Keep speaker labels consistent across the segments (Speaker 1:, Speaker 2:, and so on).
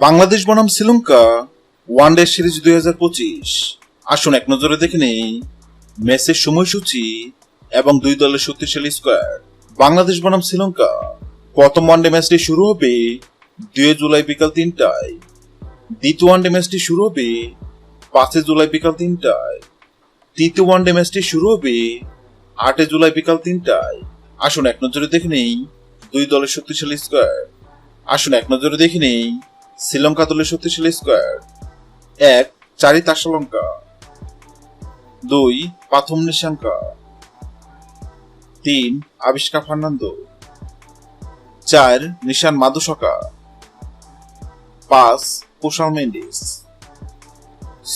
Speaker 1: বাংলাদেশ বনাম Sri Lanka one day series দুই হাজার পঁচিশ। আসুন এক নজরে দেখে নেই ম্যাচের সময়সূচি এবং দুই দলের শক্তিশালী স্কোয়ার বাংলাদেশ বনাম শ্রীলঙ্কা, প্রথম ওয়ানডে ম্যাচটি শুরু হবে দুই জুলাই বিকাল তিনটায়। দ্বিতীয় ওয়ানডে ম্যাচটি শুরু হবে পাঁচই জুলাই বিকাল তিনটায়। তৃতীয় ওয়ানডে ম্যাচটি শুরু হবে আটই জুলাই বিকাল তিনটায়। আসুন এক নজরে দেখে নেই দুই দলের শক্তিশালী স্কোয়ার আসুন এক নজরে দেখে নেই শ্রীলঙ্কা দলের শক্তিশালী স্কোয়াড। এক চারিতা শ্রীলঙ্কা দুই পাথম নিশাঙ্কা। তিন, আবিষ্কার ফার্নান্দো। চার, নিশান মাদুসকা পাঁচ কুশাল মেন্ডিস।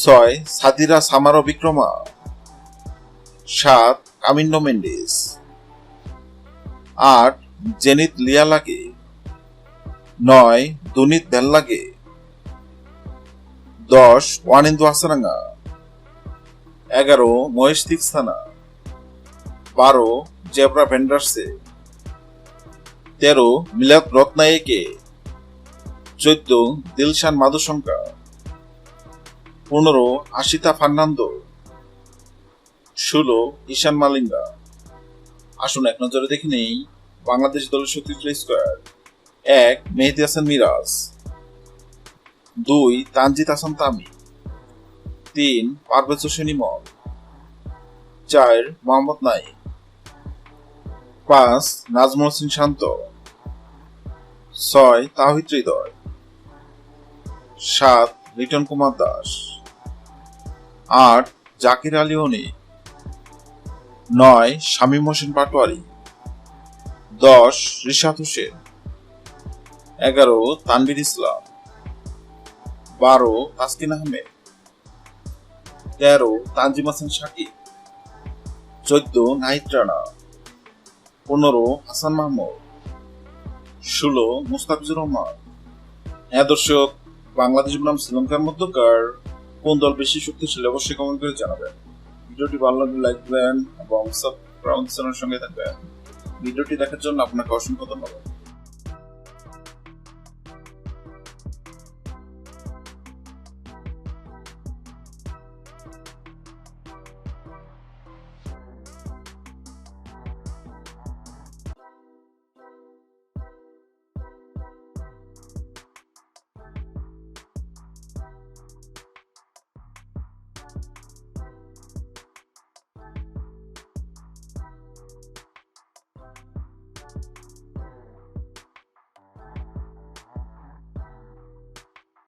Speaker 1: ছয়, সাদিরা সামারো বিক্রমা। সাত কামিন্ডো মেন্ডিস। আট, জেনিত লিয়া লাগে নয়, দুনিত দেল লাগে। দশ ওয়ানিন্দু আসারাঙ্গা এগারো, মহেশ তিকস্থানা বারো, জেব্রা ভেন্ডার্সে। তেরো, মিলাদ রত্নায়েকে। চোদ্দ, দিলশান মাদুশঙ্কা। পনেরো, আশিতা ফার্নান্দো। ষোলো, ঈশান মালিঙ্গা। আসুন এক নজরে দেখে নেই, বাংলাদেশ দলের শক্তিশালী স্কোয়াড এক, মেহেদি হাসান মিরাজ। দুই, তানজিদ হাসান তামি। তিন, পারভেজ হোসেন ইমন। চার, মোহাম্মদ নাইম পাঁচ, নাজমুল হোসেন শান্ত। ছয়, তাহিদ হৃদয়। সাত রিটন কুমার দাস। আট, জাকির আলী অনিক নয়, শামীম হোসেন পাটোয়ারি। দশ, রিশাদ হোসেন। এগারো তানবির ইসলাম। বারো, তাসকিন আহমেদ। তেরো, তানজিম হাসান শাকিব চোদ্দ, নাহিদ রানা। পনেরো, হাসান মাহমুদ। ষোলো, মুস্তাফিজুর রহমান। হ্যাঁ দর্শক, বাংলাদেশ বনাম শ্রীলঙ্কার মধ্যকার কোন দল বেশি শক্তিশালী অবশ্যই কমেন্ট করে জানাবেন। ভিডিওটি ভালো লাগলে লাইক দেবেন এবং সাবস্ক্রাইব চ্যানেলের সঙ্গে থাকবেন। ভিডিওটি দেখার জন্য আপনাকে অসংখ্য ধন্যবাদ।